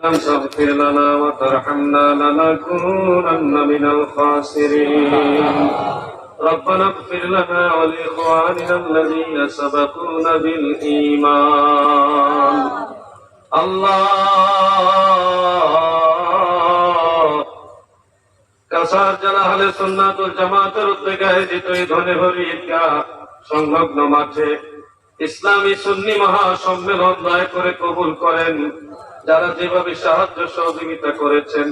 لم تغفر لنا وترحمنا لنكونن من الخاسرين ربنا اغفر لنا ولإخواننا الذين سبقونا بالإيمان الله কাসার জানা হলে সুন্নাতুল জামাতের উদ্যোগে আয়োজিত এই ধনে হরি ঈদগাহ সংলগ্ন মাঠে ইসলামী সুন্নি মহাসম্মেলন দয়া করে কবুল করেন যারা যেভাবে সাহায্য সহযোগিতা করেছেন,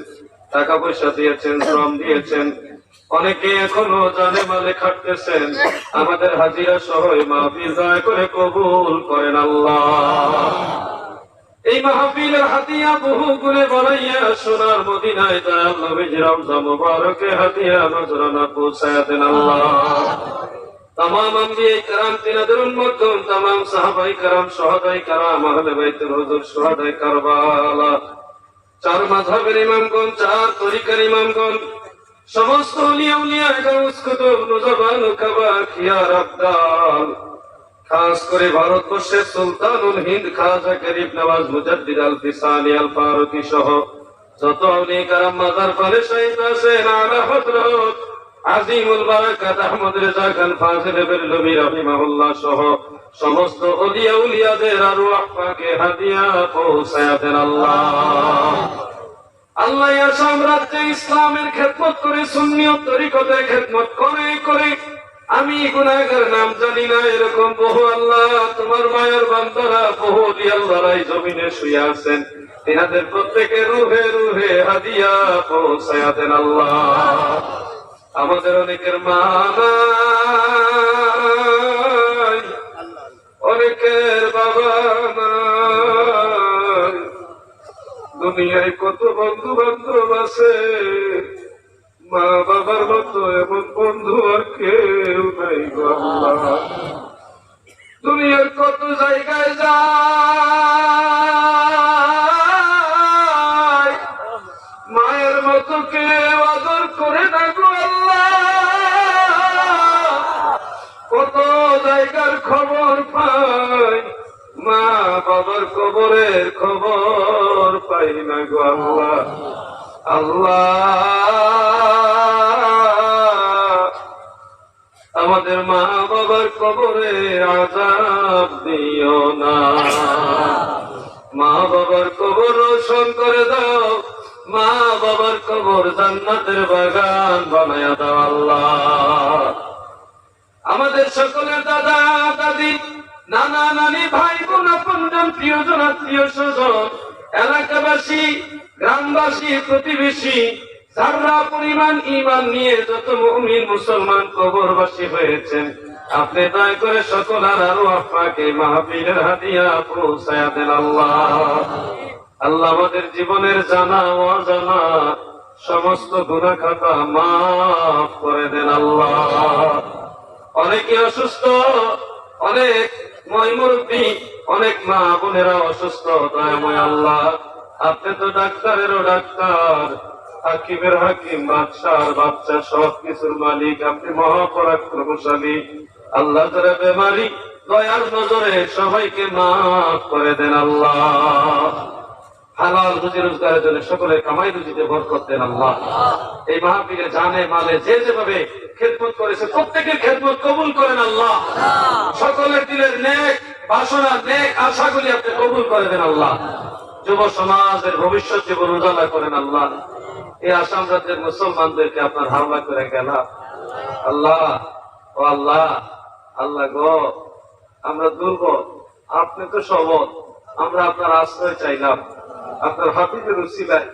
টাকা পয়সা দিয়েছেন, শ্রম দিয়েছেন, অনেকে এখনও জানে মালে খাটতেছেন। আমাদের হাজিরা সহ মাহফিল দয়া করে কবুল করেন আল্লাহ। এই মাহফিলের হাতিয়া বহু গুণে বানাইয়া সোনার মদিনায় দয়াল নবীজি রমজান মুবারকে হাতিয়া নজরানা পৌঁছায়া দেন আল্লাহ। আম্বিয়ে কারাম, তিনাদের সাহাবাই কারাম সহদাই কারাম, আহলে বাইতুল হুজুর সহদাই কারবালা। চার ইমামগণ, চার তরিকার ইমামগণ। সমস্ত কাবা খিয়ার খাস করে ভারতবর্ষের সুলতানুল হিন্দ খাজা গরিব নওয়াজ মুজাদ্দিদ আল ফিসানি আল ফারুকি সহ যত আউলিয়া কারাম, মাজার শহীদ আছেন আলা হযরত আজিমুল বারাকাত খান রাহিমাহুল্লাহ সহ সমস্ত ওলিয়া উলিয়াদের হাদিয়া আল্লাহ। আল্লাহ সাম্রাজ্যে ইসলামের খেদমত করে, সুন্নিয়ত তরিকতে খেদমত করে করে। আমি গুনাহগার নাম জানি না, এরকম বহু আল্লাহ তোমার মায়ের বান্দারা, বহু আল্লাহরা এই জমিনে শুয়ে আছেন। এনাদের প্রত্যেকে রুহে রুহে হাদিয়া পৌঁছায়া দেন আল্লাহ। আমাদের অনেকের মা অনেকের বাবা দুনিয়ায় কত বন্ধু বান্ধব আছে। মা বাবার মতো এমন বন্ধু আর কেউ নাই দুনিয়ার কত জায়গায় যায়। মায়ের মতো কেউ আদর করে না গো জায়গার খবর পাই। মা বাবার কবরের খবর পাই না গো আল্লাহ। আল্লাহ। আমাদের মা বাবার কবরে আজাব দিও না। মা বাবার কবর রোশন করে দাও। মা বাবার কবর জান্নাতের বাগান বানায়া দাও আল্লাহ। আমাদের সকলের দাদা, দাদি, নানা, নানি, ভাই, বোন আপনজন প্রিয়জন, আত্মীয়, স্বজন, এলাকাবাসী, গ্রামবাসী, প্রতিবেশী যারা পরিমাণ ইমান নিয়ে যত মুমিন মুসলমান কবরবাসী হয়েছেন, আপনি দয়া করে সকল আর আরও আপনাকে মাহফিলের হাতিয়া পৌঁছায়া দেন আল্লাহ। আল্লাহ আমাদের জীবনের জানা, অজানা, সমস্ত গুণা খাতা মাফ করে দেন আল্লাহ। অনেকে অসুস্থ, অনেক ময়মুরব্বী অনেক মা বোনেরা অসুস্থ, দয়াময় আল্লাহ। আপনি তো ডাক্তারেরও ডাক্তার, হাকিমের হাকিম, বাদশার বাচ্চা সব কিছুর মালিক, আপনি মহাপরাক্রমশালী। আল্লাহ যারা বেমারি, দয়ার নজরে সবাইকে মাফ করে দেন আল্লাহ। হালাল রুজি রোজগারের জন্য সকলের কামাই রুজিতে বরকত দেন আল্লাহ। এই মাহফিলে জানে, মালে যে যেভাবে খেদমত করেছে। প্রত্যেকের খেদমত কবুল করেন আল্লাহ। সকলের দিলের নেক বাসনা নেক আশাগুলি আপনি কবুল করে দেন আল্লাহ। যুব সমাজের ভবিষ্যৎ জীবন উজালা করেন আল্লাহ। এই আসাম রাজ্যের মুসলমানদেরকে আপনার হামলা করে গেল। আল্লাহ ও আল্লাহ আল্লাহ গো আমরা দুর্বল আপনি তো সবল আমরা আপনার আশ্রয় চাইলাম। আপনার হাফিজের উসিলায়